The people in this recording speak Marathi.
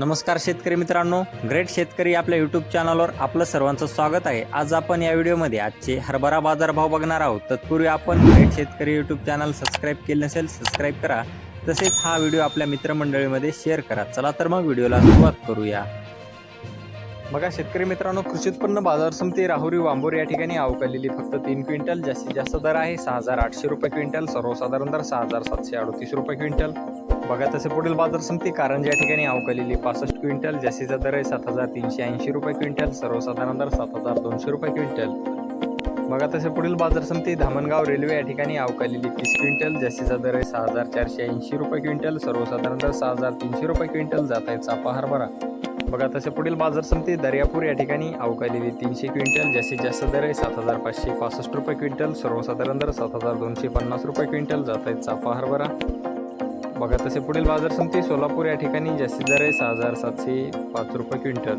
नमस्कार शेतकरी मित्रांनो ग्रेट शेतकरी आपल्या यूट्यूब चॅनलवर आपलं सर्वांचं स्वागत आहे. आज आपण या व्हिडिओमध्ये आजचे हरभरा बाजारभाव बघणार आहोत. तत्पूर्वी आपण ग्रेट शेतकरी यूट्यूब चॅनल सबस्क्राईब केले नसेल सबस्क्राईब करा. तसेच हा व्हिडिओ आपल्या मित्रमंडळीमध्ये शेअर करा. चला तर मग व्हिडिओला सुरुवात करूया. बघा शेतकरी मित्रांनो कृषी उत्पन्न बाजार समिती राहुरी वांबोर या ठिकाणी अवकालेली फक्त तीन क्विंटल जास्तीत जास्त दर आहे सहा हजार आठशे रुपये क्विंटल सर्वसाधारण दर सहा हजार सातशे अडतीस रुपये क्विंटल. बघा तसे पुढील बाजार समिती कारंज या ठिकाणी अवकालेली पासष्ट क्विंटल जास्तीचा दर आहे सात हजार तीनशे ऐंशी रुपये क्विंटल सर्वसाधारण दर सात हजार दोनशे रुपये क्विंटल. बघा तसे पुढील बाजार समिती धामणगाव रेल्वे या ठिकाणी अवकालेली तीस क्विंटल जास्तीचा दर आहे सहा हजार चारशे ऐंशी रुपये क्विंटल सर्वसाधारण दर सहा हजार तीनशे रुपये क्विंटल जात आहे चापा हरभरा बघा तसे पुढील बाजार समिती दर्यापूर या ठिकाणी अवकालेली तीनशे क्विंटल जास्तीत जास्त दर आहे सात हजार पाचशे पासष्ट रुपये क्विंटल सर्वसाधारण दर सात हजार दोनशे पन्नास रुपये क्विंटल जात आहेत चापा हरभरा बघा तसे पुढील बाजार समिती सोलापूर या ठिकाणी जास्तीत दर आहे सहा हजार सातशे पाच रुपये क्विंटल.